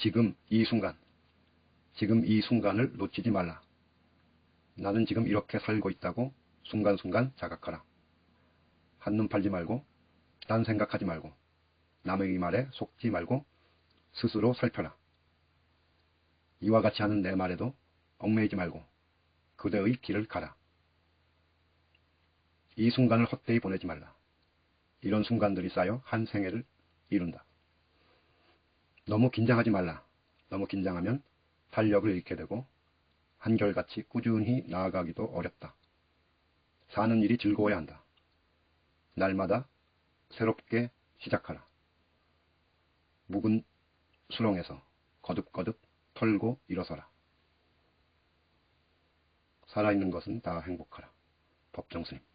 지금 이 순간, 지금 이 순간을 놓치지 말라. 나는 지금 이렇게 살고 있다고 순간순간 자각하라. 한눈 팔지 말고, 딴 생각하지 말고, 남의 말에 속지 말고, 스스로 살펴라. 이와 같이 하는 내 말에도 얽매이지 말고, 그대의 길을 가라. 이 순간을 헛되이 보내지 말라. 이런 순간들이 쌓여 한 생애를 이룬다. 너무 긴장하지 말라. 너무 긴장하면 탄력을 잃게 되고 한결같이 꾸준히 나아가기도 어렵다. 사는 일이 즐거워야 한다. 날마다 새롭게 시작하라. 묵은 수렁에서 거듭거듭 털고 일어서라. 살아있는 것은 다 행복하라. 법정스님.